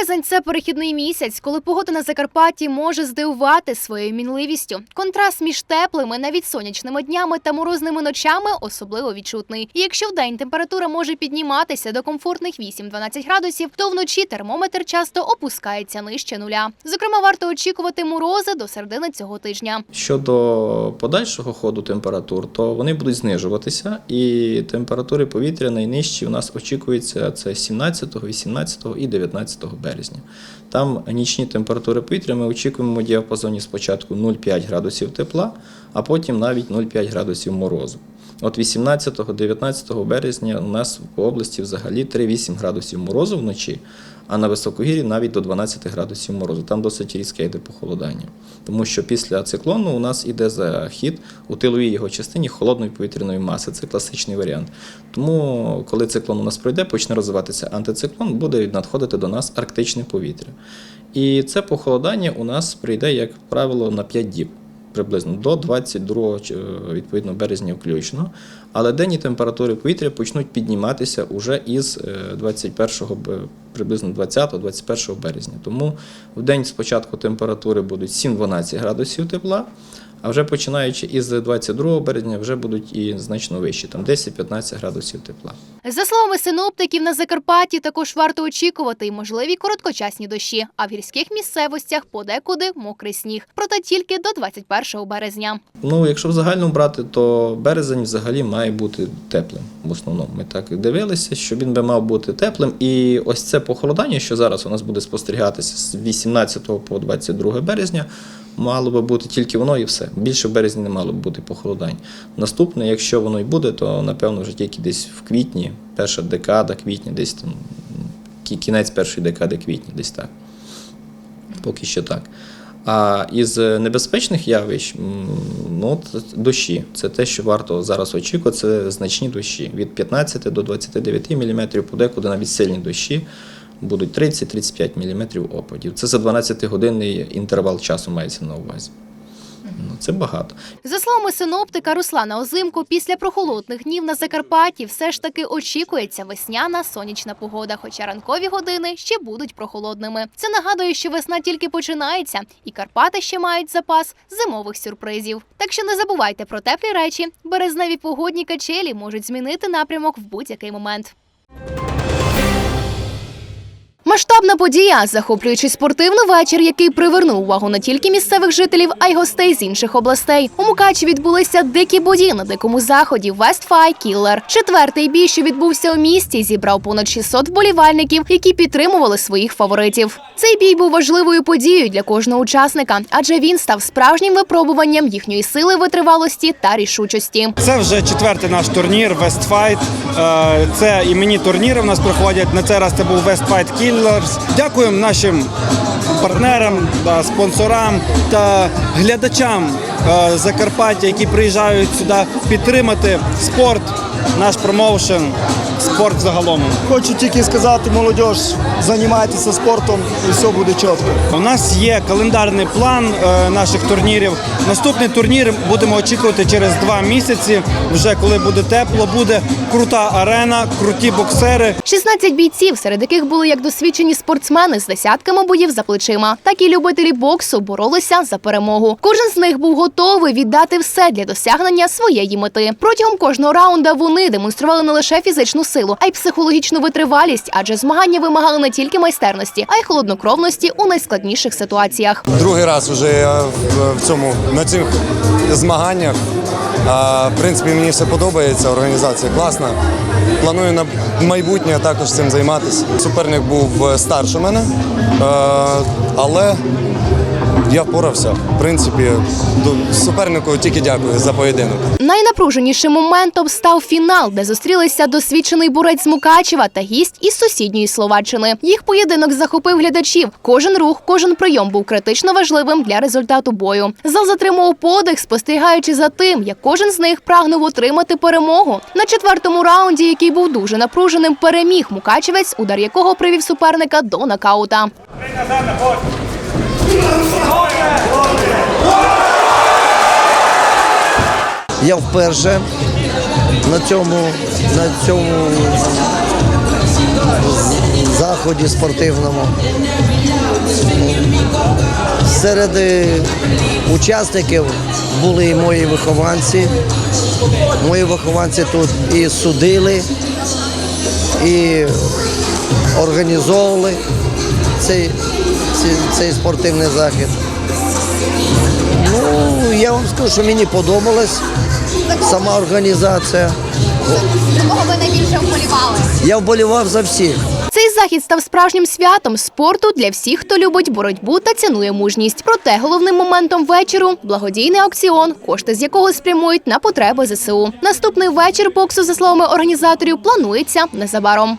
Березень це перехідний місяць, коли погода на Закарпатті може здивувати своєю мінливістю. Контраст між теплими, навіть сонячними днями та морозними ночами особливо відчутний. І якщо вдень температура може підніматися до комфортних 8-12 градусів, то вночі термометр часто опускається нижче нуля. Зокрема, варто очікувати морози до середини цього тижня. Щодо подальшого ходу температур, то вони будуть знижуватися, і температури повітря найнижчі у нас очікуються це 17, 18 і 19 березня. Там нічні температури повітря ми очікуємо в діапазоні спочатку 0,5 градусів тепла, а потім навіть 0,5 градусів морозу. От 18-19 березня у нас по області взагалі 3-8 градусів морозу вночі, а на високогір'ї навіть до 12 градусів морозу. Там досить різке йде похолодання. Тому що після циклону у нас іде захід у тиловій його частині холодної повітряної маси. Це класичний варіант. Тому, коли циклон у нас пройде, почне розвиватися антициклон, буде надходити до нас арктичне повітря. І це похолодання у нас прийде, як правило, на 5 діб. Приблизно до 22 е, відповідно березня включно, але денні температури повітря почнуть підніматися уже із е, 21 б- приблизно 20-21 березня. Тому в день спочатку температури будуть 7-12 градусів тепла, а вже починаючи із 22 березня вже будуть і значно вищі, там 10-15 градусів тепла. За словами синоптиків, на Закарпатті також варто очікувати й можливі короткочасні дощі, а в гірських місцевостях подекуди мокрий сніг. Проте тільки до 21 березня. Ну, якщо в загальному брати, то березень взагалі має бути теплим. В основному ми так дивилися, що він би мав бути теплим. І ось це похолодання, що зараз у нас буде спостерігатися з 18 по 22 березня, мало би бути тільки воно і все. Більше в березні не мало б бути похолодань. Наступне, якщо воно й буде, то напевно вже тільки десь в квітні, перша декада квітня, десь там кінець першої декади квітня, десь так. Поки що так. А із небезпечних явищ, ну, дощі. Це те, що варто зараз очікувати, це значні дощі. Від 15 до 29 мм, подекуди навіть сильні дощі будуть 30-35 мм опадів. Це за 12-годинний інтервал часу мається на увазі. Ну, це багато. За словами синоптика Руслана Озимко, після прохолодних днів на Закарпатті все ж таки очікується весняна сонячна погода, хоча ранкові години ще будуть прохолодними. Це нагадує, що весна тільки починається, і Карпати ще мають запас зимових сюрпризів. Так що не забувайте про теплі речі. Березневі погодні качелі можуть змінити напрямок в будь-який момент. Масштабна подія, захоплюючий спортивний вечір, який привернув увагу не тільки місцевих жителів, а й гостей з інших областей. У Мукачі відбулися дикі бої на дикому заході Westfire Killer. Четвертий бій, що відбувся у місті, зібрав понад 600 вболівальників, які підтримували своїх фаворитів. Цей бій був важливою подією для кожного учасника, адже він став справжнім випробуванням їхньої сили, витривалості та рішучості. Це вже четвертий наш турнір. Е, Це іменні турніри в нас проходять. На цей раз це був Westfight Killers. Дякуємо нашим партнерам, спонсорам та глядачам е, Закарпаття, які приїжджають сюди підтримати спорт, наш промоушен, спорт загалом. Хочу тільки сказати, молодь, займайтеся спортом і все буде чітко. У нас є календарний план е, наших турнірів. Наступний турнір будемо очікувати через два місяці. Вже коли буде тепло, буде крута арена, круті боксери. 16 бійців, серед яких були як досвідчені спортсмени з десятками боїв за плечима, так і любителі боксу боролися за перемогу. Кожен з них був готовий віддати все для досягнення своєї мети. Протягом кожного раунда вони демонстрували не лише фізичну силу, а й психологічну витривалість, адже змагання вимагали не тільки майстерності, а й холоднокровності у найскладніших ситуаціях. Другий раз вже я в, в цьому на цих змаганнях. В принципі, мені все подобається, організація класна. Планую на майбутнє також цим займатися. Суперник був е, старше мене, е, але я впорався. В принципі, супернику тільки дякую за поєдинок. Найнапруженішим моментом став фінал, де зустрілися досвідчений бурець з Мукачева та гість із сусідньої Словаччини. Їх поєдинок захопив глядачів. Кожен рух, кожен прийом був критично важливим для результату бою. Зал затримував подих, спостерігаючи за тим, як кожен з них прагнув отримати перемогу. На четвертому раунді, який був дуже напруженим, переміг Мукачевець, удар якого привів суперника до нокаута. Я вперше на цьому, на цьому заході спортивному. Серед е, учасників були і мої вихованці. Мої вихованці тут і судили, і організовували цей, цей, цей спортивний захід. Ну, я вам скажу, що мені подобалась сама організація. За кого ви найбільше вболівали? Я вболівав за всіх. Цей захід став справжнім святом спорту для всіх, хто любить боротьбу та цінує мужність. Проте головним моментом вечору благодійний аукціон, кошти з якого спрямують на потреби ЗСУ. Наступний вечір боксу, за словами організаторів, планується незабаром.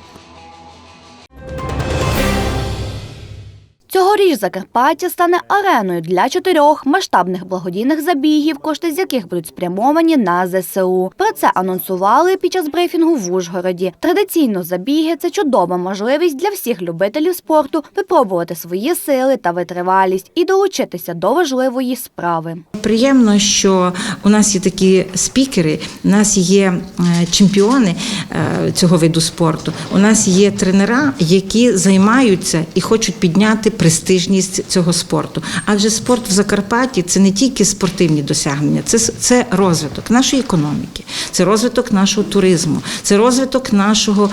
Цьогоріч Закарпаття стане ареною для чотирьох масштабних благодійних забігів, кошти з яких будуть спрямовані на ЗСУ. Про це анонсували під час брифінгу в Ужгороді. Традиційно забіги це чудова можливість для всіх любителів спорту випробувати свої сили та витривалість і долучитися до важливої справи. Приємно, що у нас є такі спікери, у нас є е, чемпіони е, цього виду спорту. У нас є тренера, які займаються і хочуть підняти престижність цього спорту. Адже спорт в Закарпатті це не тільки спортивні досягнення, це, це розвиток нашої економіки, це розвиток нашого туризму, це розвиток нашого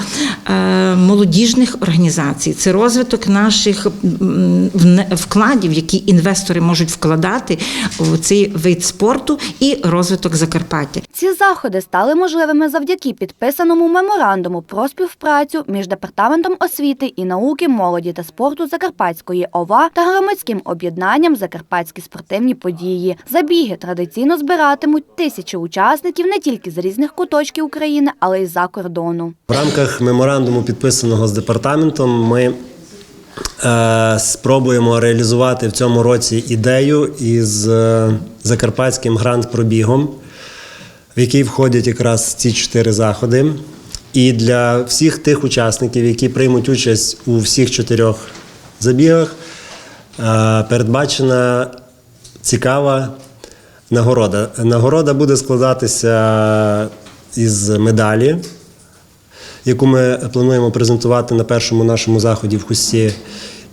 е, молодіжних організацій, це розвиток наших вкладів, які інвестори можуть вкладати в цей вид спорту і розвиток Закарпаття. Ці заходи стали можливими завдяки підписаному меморандуму про співпрацю між департаментом освіти і науки, молоді та спорту Закарпатської ОВА та громадським об'єднанням Закарпатські спортивні події. Забіги традиційно збиратимуть тисячі учасників не тільки з різних куточків України, але й за кордону. В рамках меморандуму, підписаного з департаментом, ми е, спробуємо реалізувати в цьому році ідею із е, закарпатським гранд-пробігом, в який входять якраз ці чотири заходи. І для всіх тих учасників, які приймуть участь у всіх чотирьох забігах, е, передбачена цікава нагорода. Нагорода буде складатися із медалі, яку ми плануємо презентувати на першому нашому заході в Хусті.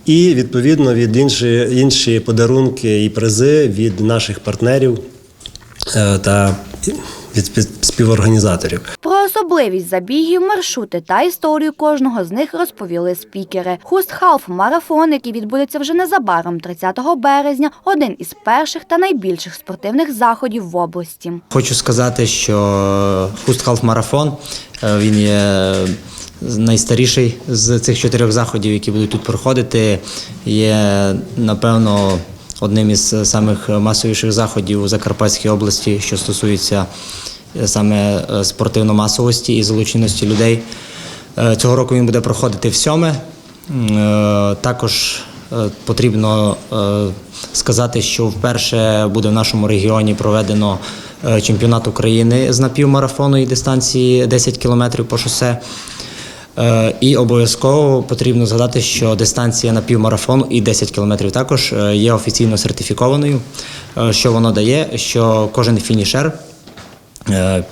І відповідно від інші, інші подарунки і призи від наших партнерів е, та від співорганізаторів. Про особливість забігів, маршрути та історію кожного з них розповіли спікери. Хуст Халф марафон, який відбудеться вже незабаром, 30 березня, один із перших та найбільших спортивних заходів в області. Хочу сказати, що Хустхалф марафон е, він є найстаріший з цих чотирьох заходів, які будуть тут проходити. Є, напевно, одним із самих масовіших заходів у Закарпатській області, що стосується е, саме е, спортивно-масовості і залученості людей. Е, Цього року він буде проходити в сьоме. Е, Також е, потрібно е, сказати, що вперше буде в нашому регіоні проведено е, чемпіонат України з напівмарафону і дистанції 10 кілометрів по шосе. Е, І обов'язково потрібно згадати, що дистанція напівмарафону і 10 кілометрів також е, є офіційно сертифікованою. Е, Що воно дає? Що кожен фінішер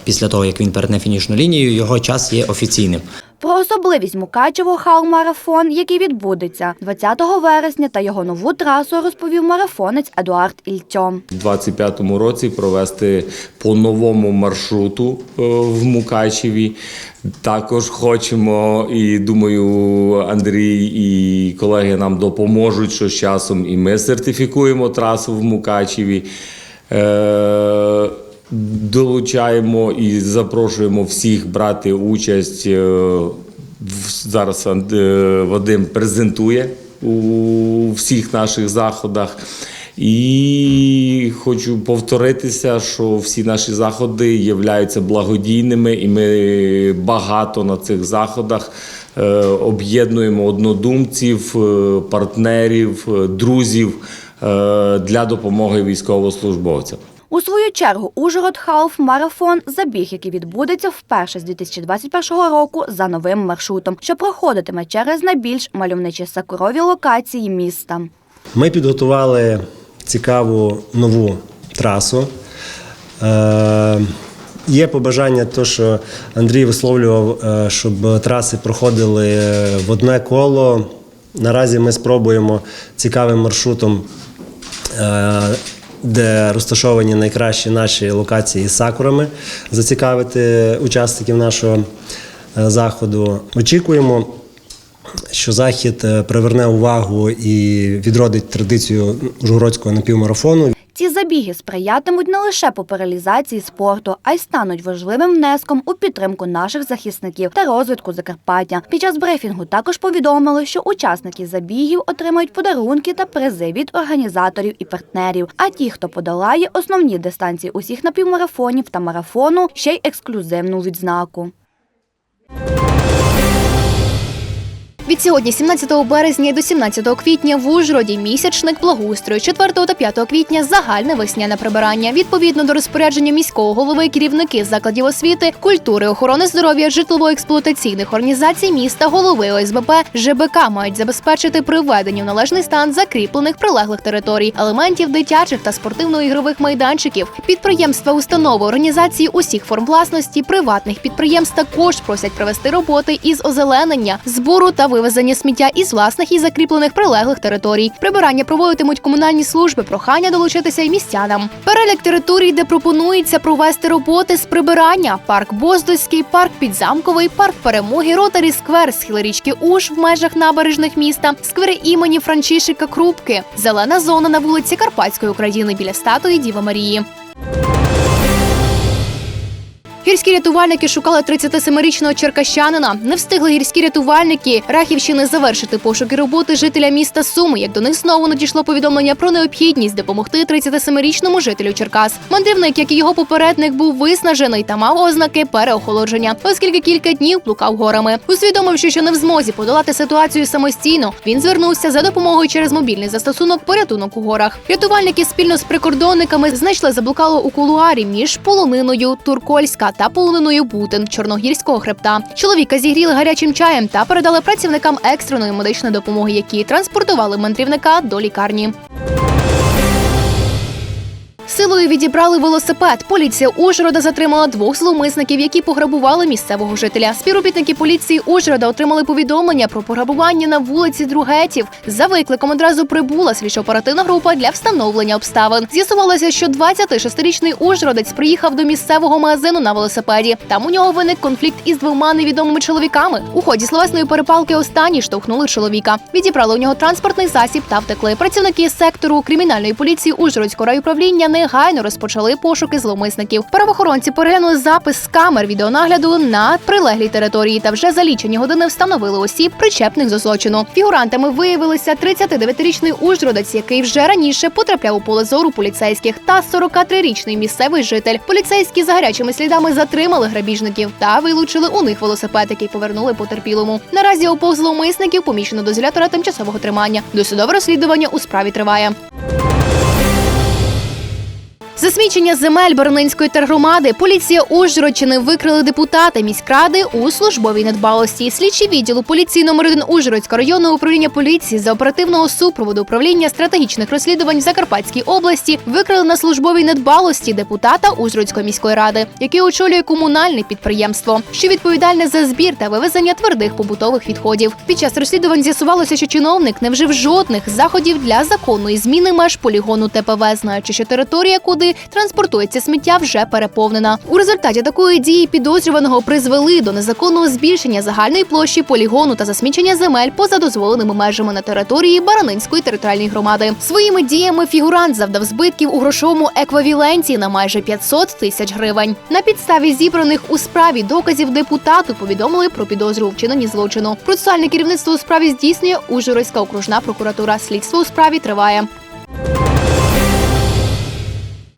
після того, як він перетне фінішну лінію, його час є офіційним. Про особливість Мукачево хал-марафон, який відбудеться 20 вересня, та його нову трасу розповів марафонець Едуард Ільтьо. У 25-му році провести по новому маршруту в Мукачеві. Також хочемо, і думаю, Андрій і колеги нам допоможуть, що з часом і ми сертифікуємо трасу в Мукачеві. Е, Долучаємо і запрошуємо всіх брати участь. е, Зараз е, Вадим презентує у всіх наших заходах. І хочу повторитися, що всі наші заходи являються благодійними, і ми багато на цих заходах е, об'єднуємо однодумців, е, партнерів, е, друзів для допомоги військовослужбовцям. У свою чергу Ужгород Халф марафон забіг, який відбудеться вперше з 2021 року за новим маршрутом, що проходитиме через найбільш мальовничі сакурові локації міста. Ми підготували цікаву нову трасу. Е, є побажання, то, що Андрій висловлював, е, щоб траси проходили в одне коло Наразі ми спробуємо цікавим маршрутом, е, де розташовані найкращі наші локації з сакурами, зацікавити учасників нашого заходу. Очікуємо, що захід е, приверне увагу і відродить традицію Ужгородського напівмарафону. Ці забіги сприятимуть не лише популяризації спорту, а й стануть важливим внеском у підтримку наших захисників та розвитку Закарпаття. Під час брифінгу також повідомили, що учасники забігів отримають подарунки та призи від організаторів і партнерів. А ті, хто подолає основні дистанції усіх напівмарафонів та марафону, ще й ексклюзивну відзнаку. Від сьогодні, 17 березня до 17 квітня в Ужгороді місячник благоустрою, 4 та 5 квітня загальне весняне прибирання. Відповідно до розпорядження міського голови, керівники закладів освіти, культури, охорони здоров'я, житлово-експлуатаційних організацій міста, голови ОСБП, ЖБК мають забезпечити приведення в належний стан закріплених прилеглих територій, елементів дитячих та спортивно-ігрових майданчиків. Підприємства, установи, організації усіх форм власності, приватних підприємств також просять провести роботи із озеленення, збору та вивезення сміття із власних і закріплених прилеглих територій. Прибирання проводитимуть комунальні служби. Прохання долучитися й містянам. Перелік територій, де пропонується провести роботи з прибирання: парк Боздойський, парк Підзамковий, парк Перемоги, Ротарі Сквер, схил річки Уж в межах набережних міста, сквери імені Франчишика Крупки, зелена зона на вулиці Карпатської України біля статуї Діви Марії. Гірські рятувальники шукали 37-річного черкащанина. Не встигли гірські рятувальники Рахівщини завершити пошуки роботи жителя міста Суми. Як до них знову надійшло повідомлення про необхідність допомогти 37-річному жителю Черкас. Мандрівник, як і його попередник, був виснажений та мав ознаки переохолодження, оскільки кілька днів блукав горами. Усвідомивши, що не в змозі подолати ситуацію самостійно, він звернувся за допомогою через мобільний застосунок порятунок у горах. Рятувальники спільно з прикордонниками знайшли заблукало у кулуарі між полониною Туркольська та полониною Бутин Чорногірського хребта. Чоловіка зігріли гарячим чаєм та передали працівникам екстреної медичної допомоги, які транспортували мандрівника до лікарні. Силою відібрали велосипед. Поліція Ужгорода затримала двох зловмисників, які пограбували місцевого жителя. Співробітники поліції Ужгорода отримали повідомлення про пограбування на вулиці Другетів. За викликом одразу прибула слідчо-оперативна група для встановлення обставин. З'ясувалося, що 26-річний ужгородець приїхав до місцевого магазину на велосипеді. Там у нього виник конфлікт із двома невідомими чоловіками. У ході словесної перепалки останні штовхнули чоловіка. Відібрали у нього транспортний засіб та втекли. Працівники сектору кримінальної поліції Ужгородського райуправління негайно розпочали пошуки зловмисників. Правоохоронці переглянули запис з камер відеонагляду на прилеглій території та вже за лічені години встановили осіб, причепних до злочину. Фігурантами виявилися 39-річний ужгородець, який вже раніше потрапляв у поле зору поліцейських, та 43-річний місцевий житель. Поліцейські за гарячими слідами затримали грабіжників та вилучили у них велосипед, який повернули потерпілому. Наразі обох зловмисників поміщено до ізолятора тимчасового тримання. Досудове розслідування у справі триває. Засмічення земель Бернинської тергромади поліція Ужгородщини викрили депутата міськради у службовій недбалості. Слідчі відділу поліції номер 1 Ужгородського районного управління поліції за оперативного супроводу управління стратегічних розслідувань в Закарпатській області викрили на службовій недбалості депутата Ужгородської міської ради, який очолює комунальне підприємство, що відповідальне за збір та вивезення твердих побутових відходів. Під час розслідувань з'ясувалося, що чиновник не вжив жодних заходів для законної зміни меж полігону ТПВ, знаючи, що територія, куди транспортується сміття, вже переповнена. У результаті такої дії підозрюваного призвели до незаконного збільшення загальної площі полігону та засмічення земель поза дозволеними межами на території Баранинської територіальної громади. Своїми діями фігурант завдав збитків у грошовому еквіваленті на майже 500 тисяч гривень. На підставі зібраних у справі доказів депутату повідомили про підозру у вчиненні злочину. Процесуальне керівництво у справі здійснює Ужгородська окружна прокуратура. Слідство у справі триває.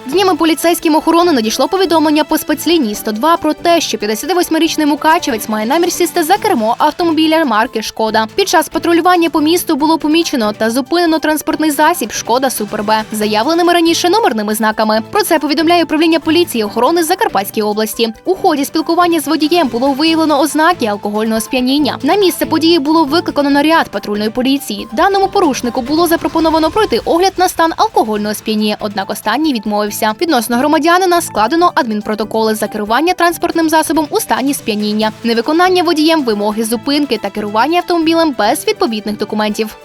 Днями поліцейським охорони надійшло повідомлення по спецлінії 102 про те, що 58-річний мукачевець має намір сісти за кермо автомобіля марки Шкода. Під час патрулювання по місту було помічено та зупинено транспортний засіб Шкода Супер Б, заявленими раніше номерними знаками. Про це повідомляє управління поліції охорони Закарпатської області. У ході спілкування з водієм було виявлено ознаки алкогольного сп'яніння. На місце події було викликано наряд патрульної поліції. Даному порушнику було запропоновано пройти огляд на стан алкогольного сп'яніння, однак останній відмовився. Відбувся. Відносно громадянина складено адмінпротоколи за керування транспортним засобом у стані сп'яніння, невиконання водієм вимоги зупинки та керування автомобілем без відповідних документів.